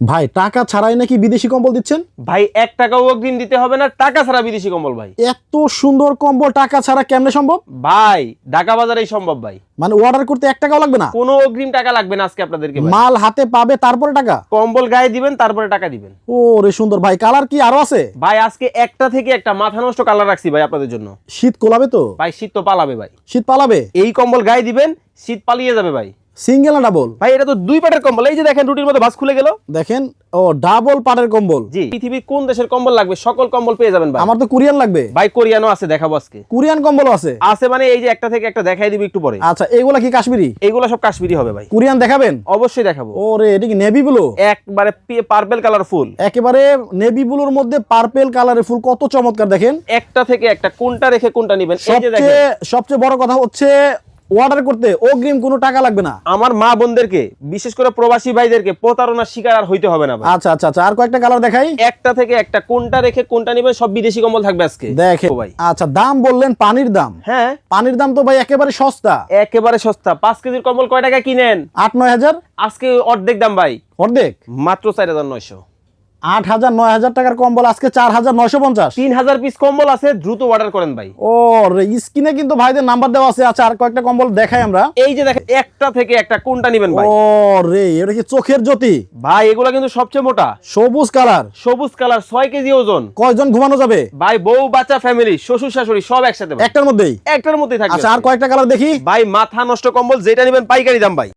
ভাই টাকা ছাড়াই নাকি বিদেশি কম্বল দিচ্ছেন? ভাই এক টাকাও অগ্রিম দিতে হবে না টাকা ছাড়া বিদেশি কম্বল ভাই। এত সুন্দর কম্বল টাকা ছাড়া কেমনে সম্ভব? ভাই ঢাকা বাজারেই সম্ভব ভাই। মানে অর্ডার করতে এক টাকাও লাগবে না? কোনো অগ্রিম টাকা লাগবে না আজকে আপনাদেরকে মাল হাতে পাবে তারপরে টাকা? কম্বল গায়ে দিবেন তারপরে টাকা দিবেন। ও রে সুন্দর ভাই কালার কি আরও আছে? ভাই আজকে একটা থেকে একটা মাথা নষ্ট কালার রাখছি ভাই আপনাদের জন্য। শীত কোলাবে তো? ভাই শীত তো পালাবে ভাই। শীত পালাবে? এই কম্বল গায়ে দিবেন শীত পালিয়ে যাবে ভাই। সিঙ্গেল না ডাবল ভাই এটা তো দুই পাটের কম্বল। এই যে দেখেন রুটির মধ্যে ভাস খুলে গেল। দেখেন ও ডাবল পাটের কম্বল। জি। পৃথিবীর কোন দেশের কম্বল লাগবে? সকল কম্বল পেয়ে যাবেন ভাই। আমার তো কোরিয়ান লাগবে। ভাই কোরিয়ানো আছে দেখাবো আজকে। কোরিয়ান কম্বলও আছে? আছে মানে এই যে একটা থেকে একটা দেখাই দিবি একটু পরে। আচ্ছা এগুলা কি কাশ্মীরি? এইগুলো সব কাশ্মীরি হবে ভাই। কোরিয়ান দেখাবেন? অবশ্যই দেখাবো। ও রে এটা কি নেভি ব্লু একবারে পার্পেল কালার ফুল একেবারে নেভি ব্লুর মধ্যে পার্পেল কালারের ফুল কত চমৎকার দেখেন। একটা থেকে একটা কোনটা রেখে কোনটা নিবেন? এই যে দেখেন। সবচেয়ে বড় কথা হচ্ছে অর্ডার করতে অগ্রিম কোনো টাকা লাগবে না। আমার মা বোনদেরকে বিশেষ করে প্রবাসী ভাইদেরকে প্রতারণার শিকার আর হইতে হবে না আচ্ছা আচ্ছা আচ্ছা আর কয়েকটা কালার দেখাই। একটা থেকে একটা কোনটা রেখে কোনটা নিবেন সব বিদেশি কম্বল থাকবে আজকে। দেখেন ও ভাই। আচ্ছা দাম বললেন পানির দাম। হ্যাঁ। পানির দাম তো ভাই একেবারে সস্তা। একেবারে সস্তা। পাঁচ কেজির কম্বল কয় টাকা কিনেন? আট নয় হাজার? আজকে অর্ধেক দাম ভাই। অর্ধেক? মাত্র চার হাজার নয়শো। আট হাজার নয় হাজার টাকার কম্বল আজকে চার হাজার নয়শো পঞ্চাশ। তিন হাজার পিস কম্বল আছে দ্রুত অর্ডার করেন ভাই। ও স্ক্রিনে কিন্তু ভাইদের নাম্বার দেওয়া আছে। আচ্ছা আর কয়েকটা কম্বল দেখাই আমরা। এই যে দেখেন একটা থেকে একটা কোনটা নিবেন ভাই? ও রে এটা কি চোখের জ্যোতি? ভাই এগুলো কিন্তু সবচেয়ে মোটা। সবুজ কালার। সবুজ কালার ছয় কেজি ওজন। কয়জন ঘুমানো যাবে? ভাই বউ বাচ্চা ফ্যামিলি শ্বশুর শাশুড়ি সব একসাথে একটার মধ্যেই? একটার মধ্যেই থাকবে। আচ্ছা আর কয়েকটা কালার দেখি। ভাই মাথা নষ্ট কম্বল যেটা নেবেন পাইকারি দাম ভাই।